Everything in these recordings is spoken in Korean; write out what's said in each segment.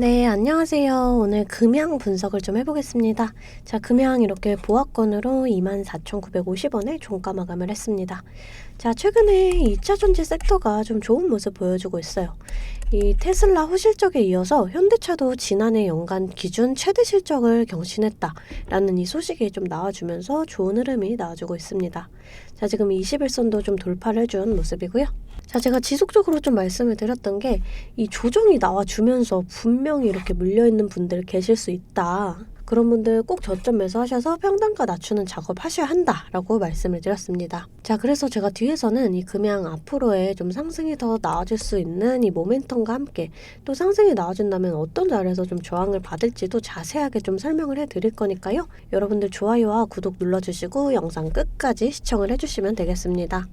네, 안녕하세요. 오늘 금양 분석을 좀 해보겠습니다. 자, 금양 이렇게 보합권으로 24,950원에 종가 마감을 했습니다. 자, 최근에 2차 전지 섹터가 좀 좋은 모습 보여주고 있어요. 이 테슬라 후실적에 이어서 현대차도 지난해 연간 기준 최대 실적을 경신했다라는 이 소식이 좀 나와주면서 좋은 흐름이 나와주고 있습니다. 자, 지금 21선도 좀 돌파를 해준 모습이고요. 자, 제가 지속적으로 좀 말씀을 드렸던 게 이 조정이 나와주면서 분명히 이렇게 물려있는 분들 계실 수 있다. 그런 분들 꼭 저점 매수하셔서 평단가 낮추는 작업 하셔야 한다라고 말씀을 드렸습니다. 자, 그래서 제가 뒤에서는 이 금양 앞으로의 좀 상승이 더 나아질 수 있는 이 모멘텀과 함께 또 상승이 나아진다면 어떤 자리에서 좀 저항을 받을지도 자세하게 좀 설명을 해 드릴 거니까요. 여러분들 좋아요와 구독 눌러주시고 영상 끝까지 시청을 해주시면 되겠습니다.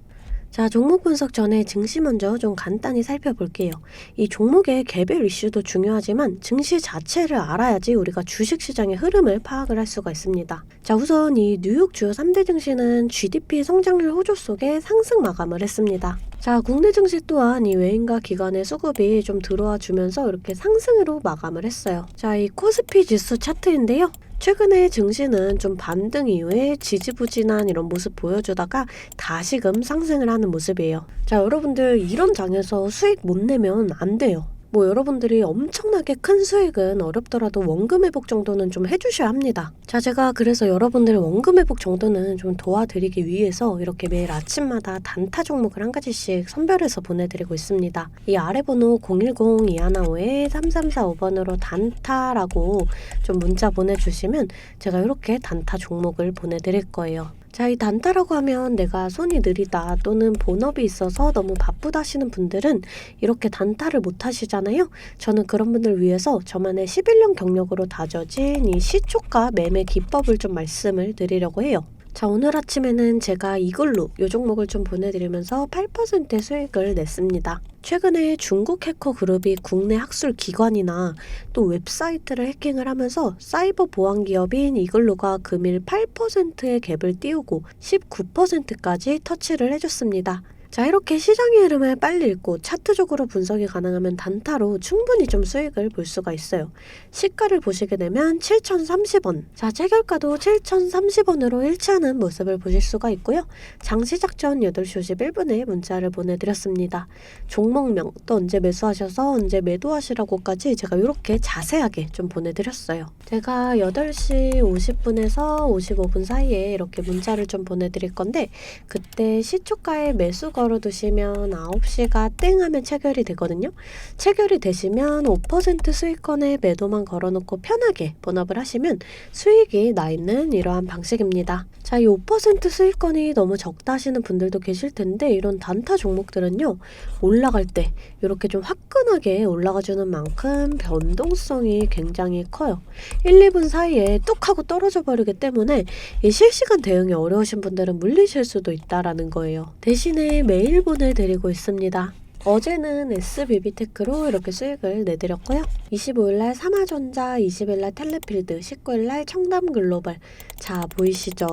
자, 종목 분석 전에 증시 먼저 좀 간단히 살펴볼게요. 이 종목의 개별 이슈도 중요하지만 증시 자체를 알아야지 우리가 주식 시장의 흐름을 파악을 할 수가 있습니다. 자, 우선 이 뉴욕 주요 3대 증시는 GDP 성장률 호조 속에 상승 마감을 했습니다. 자, 국내 증시 또한 이 외인과 기관의 수급이 좀 들어와 주면서 이렇게 상승으로 마감을 했어요. 자, 이 코스피 지수 차트인데요. 최근에 증시는 좀 반등 이후에 지지부진한 이런 모습 보여주다가 다시금 상승을 하는 모습이에요. 자, 여러분들 이런 장에서 수익 못 내면 안 돼요. 뭐 여러분들이 엄청나게 큰 수익은 어렵더라도 원금 회복 정도는 좀 해주셔야 합니다. 자, 제가 그래서 여러분들 원금 회복 정도는 좀 도와드리기 위해서 이렇게 매일 아침마다 단타 종목을 한 가지씩 선별해서 보내드리고 있습니다. 이 아래 번호 010-215-3345번으로 단타라고 좀 문자 보내주시면 제가 이렇게 단타 종목을 보내드릴 거예요. 자, 이 단타라고 하면 내가 손이 느리다 또는 본업이 있어서 너무 바쁘다 하시는 분들은 이렇게 단타를 못 하시잖아요. 저는 그런 분들 위해서 저만의 11년 경력으로 다져진 이 시초가 매매 기법을 좀 말씀을 드리려고 해요. 자, 오늘 아침에는 제가 이걸로 요 종목을 좀 보내드리면서 8%의 수익을 냈습니다. 최근에 중국 해커 그룹이 국내 학술 기관이나 또 웹사이트를 해킹을 하면서 사이버 보안 기업인 이글루가 금일 8%의 갭을 띄우고 19%까지 터치를 해줬습니다. 자, 이렇게 시장의 흐름을 빨리 읽고 차트적으로 분석이 가능하면 단타로 충분히 좀 수익을 볼 수가 있어요. 시가를 보시게 되면 7,030원. 자, 체결가도 7,030원으로 일치하는 모습을 보실 수가 있고요. 장시작 전 8시 51분에 문자를 보내드렸습니다. 종목명, 또 언제 매수하셔서 언제 매도하시라고까지 제가 이렇게 자세하게 좀 보내드렸어요. 제가 8시 50분에서 55분 사이에 이렇게 문자를 좀 보내드릴 건데 그때 시초가의 매수 거 걸어두시면 9시가 땡 하면 체결이 되거든요. 체결이 되시면 5% 수익권에 매도만 걸어놓고 편하게 본업을 하시면 수익이 나 있는 이러한 방식입니다. 자, 이 5% 수익권이 너무 적다 하시는 분들도 계실 텐데 이런 단타 종목들은요. 올라갈 때 이렇게 좀 화끈하게 올라가주는 만큼 변동성이 굉장히 커요. 1, 2분 사이에 뚝 하고 떨어져 버리기 때문에 이 실시간 대응이 어려우신 분들은 물리실 수도 있다라는 거예요. 대신에 매일 보내드리고 있습니다. 어제는 SBB테크로 이렇게 수익을 내드렸고요. 25일날 삼화전자, 20일날 텔레필드, 19일날 청담글로벌. 자, 보이시죠?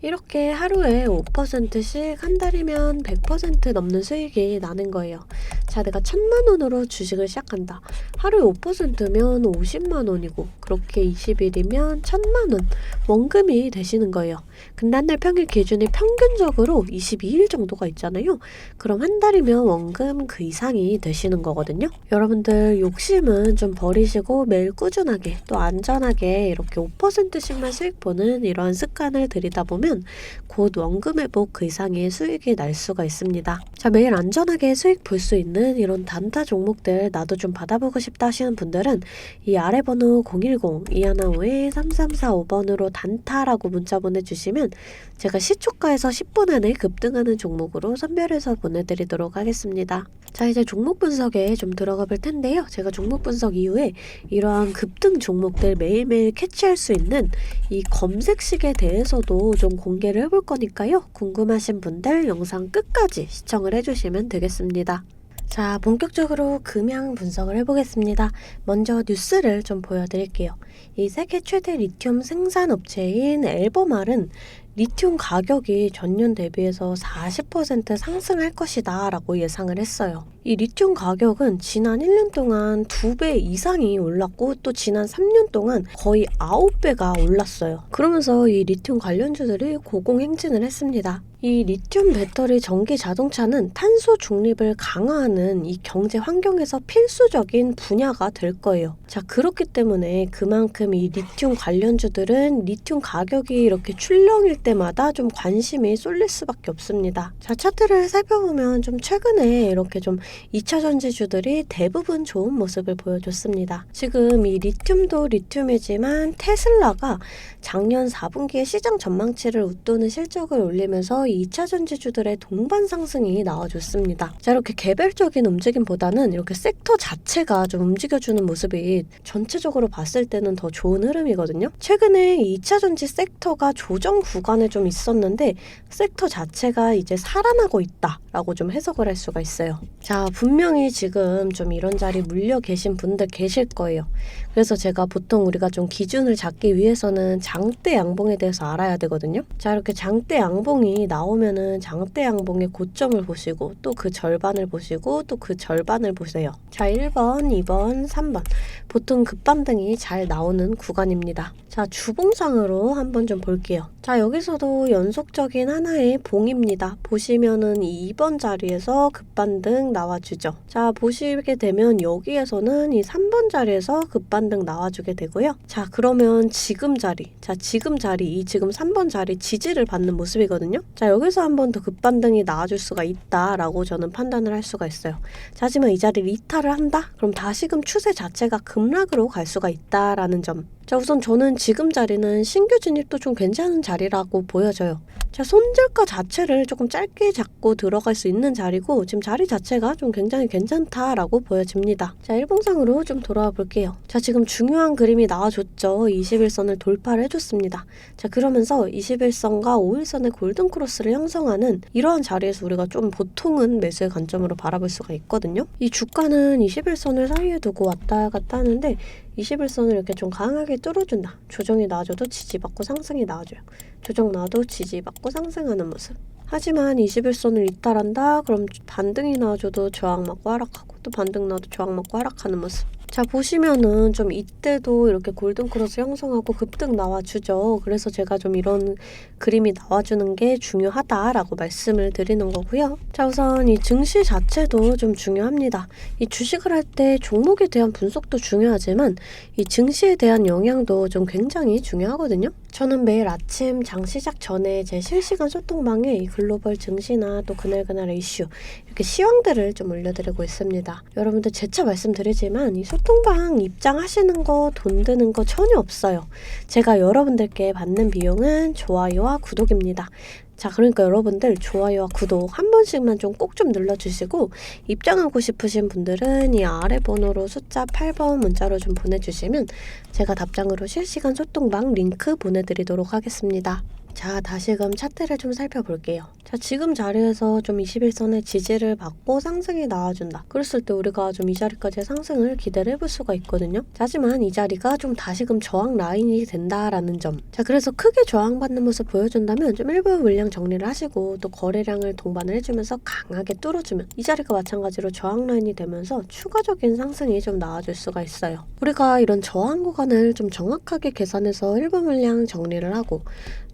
이렇게 하루에 5%씩 한 달이면 100% 넘는 수익이 나는 거예요. 자, 내가 천만 원으로 주식을 시작한다. 하루에 5%면 50만 원이고, 그렇게 20일이면 천만 원 원금이 되시는 거예요. 근데 한 달 평일 기준이 평균적으로 22일 정도가 있잖아요. 그럼 한 달이면 원금 그 이상이 되시는 거거든요. 여러분들 욕심은 좀 버리시고 매일 꾸준하게 또 안전하게 이렇게 5%씩만 수익 보는 이러한 습관을 들이다 보면 곧 원금 회복 그 이상의 수익이 날 수가 있습니다. 자, 매일 안전하게 수익 볼 수 있는 이런 단타 종목들 나도 좀 받아보고 싶다 하시는 분들은 이 아래 번호 010-2155-3345번으로 단타라고 문자 보내주시면 제가 시초가에서 10분 안에 급등하는 종목으로 선별해서 보내드리도록 하겠습니다. 자, 이제 종목 분석에 좀 들어가 볼 텐데요. 제가 종목 분석 이후에 이러한 급등 종목들 매일매일 캐치할 수 있는 이 검색식에 대해서도 좀 공개를 해볼 거니까요. 궁금하신 분들 영상 끝까지 시청을 해주시면 되겠습니다. 자, 본격적으로 금양 분석을 해보겠습니다. 먼저 뉴스를 좀 보여드릴게요. 이 세계 최대 리튬 생산 업체인 엘버말은 리튬 가격이 전년 대비해서 40% 상승할 것이다 라고 예상을 했어요. 이 리튬 가격은 지난 1년 동안 2배 이상이 올랐고 또 지난 3년 동안 거의 9배가 올랐어요. 그러면서 이 리튬 관련주들이 고공행진을 했습니다. 이 리튬 배터리 전기 자동차는 탄소 중립을 강화하는 이 경제 환경에서 필수적인 분야가 될 거예요. 자, 그렇기 때문에 그만큼 이 리튬 관련주들은 리튬 가격이 이렇게 출렁일 때마다 좀 관심이 쏠릴 수밖에 없습니다. 자, 차트를 살펴보면 좀 최근에 이렇게 좀 2차 전지주들이 대부분 좋은 모습을 보여줬습니다. 지금 이 리튬도 리튬이지만 테슬라가 작년 4분기에 시장 전망치를 웃도는 실적을 올리면서 2차 전지주들의 동반 상승이 나와줬습니다. 자, 이렇게 개별적인 움직임보다는 이렇게 섹터 자체가 좀 움직여주는 모습이 전체적으로 봤을 때는 더 좋은 흐름이거든요. 최근에 2차 전지 섹터가 조정 구간에 좀 있었는데 섹터 자체가 이제 살아나고 있다라고 좀 해석을 할 수가 있어요. 자, 분명히 지금 좀 이런 자리 물려 계신 분들 계실 거예요. 그래서 제가 보통 우리가 좀 기준을 잡기 위해서는 장대 양봉에 대해서 알아야 되거든요. 자, 이렇게 장대 양봉이 나 오면은 장대 양봉의 고점을 보시고 또 그 절반을 보시고 또 그 절반을 보세요. 자, 1번, 2번, 3번. 보통 급반등이 잘 나오는 구간입니다. 자, 주봉상으로 한번 좀 볼게요. 자, 여기서도 연속적인 하나의 봉입니다. 보시면은 2번 자리에서 급반등 나와주죠. 자, 보시게 되면 여기에서는 이 3번 자리에서 급반등 나와주게 되고요. 자, 그러면 지금 자리. 자, 지금 자리, 이 지금 3번 자리 지지를 받는 모습이거든요. 자, 여기서 한 번 더 급반등이 나와줄 수가 있다라고 저는 판단을 할 수가 있어요. 자, 하지만 이 자리를 이탈을 한다? 그럼 다시금 추세 자체가 급락으로 갈 수가 있다라는 점. 자, 우선 저는 지금 자리는 신규 진입도 좀 괜찮은 자리라고 보여져요. 자, 손절가 자체를 조금 짧게 잡고 들어갈 수 있는 자리고 지금 자리 자체가 좀 굉장히 괜찮다라고 보여집니다. 자, 일봉상으로 좀 돌아와 볼게요. 자, 지금 중요한 그림이 나와줬죠. 21선을 돌파를 해줬습니다. 자, 그러면서 21선과 5일선의 골든크로스를 형성하는 이러한 자리에서 우리가 좀 보통은 매수의 관점으로 바라볼 수가 있거든요. 이 주가는 21선을 사이에 두고 왔다 갔다 하는데 21선을 이렇게 좀 강하게 뚫어준다. 조정이 나와줘도 지지받고 상승이 나와줘요. 조정 나와도 지지받고 상승하는 모습. 하지만 21선을 이탈한다? 그럼 반등이 나와줘도 저항 맞고 하락하고 또 반등 나와도 저항 맞고 하락하는 모습. 자 보시면은 좀 이때도 이렇게 골든크로스 형성하고 급등 나와주죠. 그래서 제가 좀 이런 그림이 나와주는 게 중요하다라고 말씀을 드리는 거고요. 자 우선 이 증시 자체도 좀 중요합니다. 이 주식을 할 때 종목에 대한 분석도 중요하지만 이 증시에 대한 영향도 좀 굉장히 중요하거든요. 저는 매일 아침 장 시작 전에 제 실시간 소통방에 이 글로벌 증시나 또 그날그날의 이슈 이렇게 시황들을 좀 올려드리고 있습니다. 여러분들 재차 말씀드리지만 이 소 통방 입장하시는 거 돈 드는 거 전혀 없어요. 제가 여러분들께 받는 비용은 좋아요와 구독입니다. 자, 그러니까 여러분들 좋아요와 구독 한 번씩만 좀 꼭좀 눌러주시고 입장하고 싶으신 분들은 이 아래 번호로 숫자 8번 문자로 좀 보내주시면 제가 답장으로 실시간 소통방 링크 보내드리도록 하겠습니다. 자, 다시금 차트를 좀 살펴볼게요. 자, 지금 자리에서 좀 21선의 지지를 받고 상승이 나와준다. 그랬을 때 우리가 좀 이 자리까지의 상승을 기대를 해볼 수가 있거든요. 자, 하지만 이 자리가 좀 다시금 저항 라인이 된다라는 점. 자, 그래서 크게 저항받는 모습 보여준다면 좀 일부 물량 정리를 하시고 또 거래량을 동반을 해주면서 강하게 뚫어주면 이 자리가 마찬가지로 저항 라인이 되면서 추가적인 상승이 좀 나와줄 수가 있어요. 우리가 이런 저항 구간을 좀 정확하게 계산해서 일부 물량 정리를 하고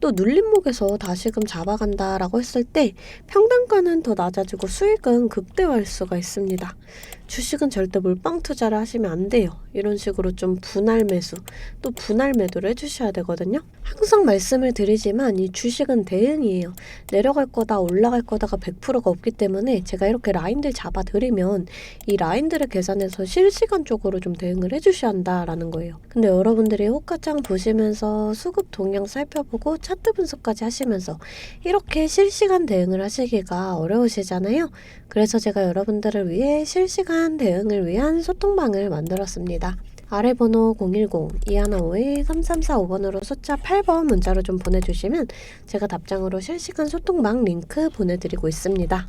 또 눌림목에서 다시금 잡아간다라고 했을 때 평단가는 더 낮아지고 수익은 극대화할 수가 있습니다. 주식은 절대 몰빵 투자를 하시면 안 돼요. 이런 식으로 좀 분할 매수, 또 분할 매도를 해주셔야 되거든요. 항상 말씀을 드리지만 이 주식은 대응이에요. 내려갈 거다, 올라갈 거다가 100%가 없기 때문에 제가 이렇게 라인들 잡아드리면 이 라인들을 계산해서 실시간적으로 좀 대응을 해주셔야 한다라는 거예요. 근데 여러분들이 호가창 보시면서 수급 동향 살펴보고 차트 분석까지 하시면서 이렇게 실시간 대응을 하시기가 어려우시잖아요. 그래서 제가 여러분들을 위해 실시간 대응을 위한 소통방을 만들었습니다. 아래 번호 010-2152-3345번으로 숫자 8번 문자로 좀 보내주시면 제가 답장으로 실시간 소통방 링크 보내드리고 있습니다.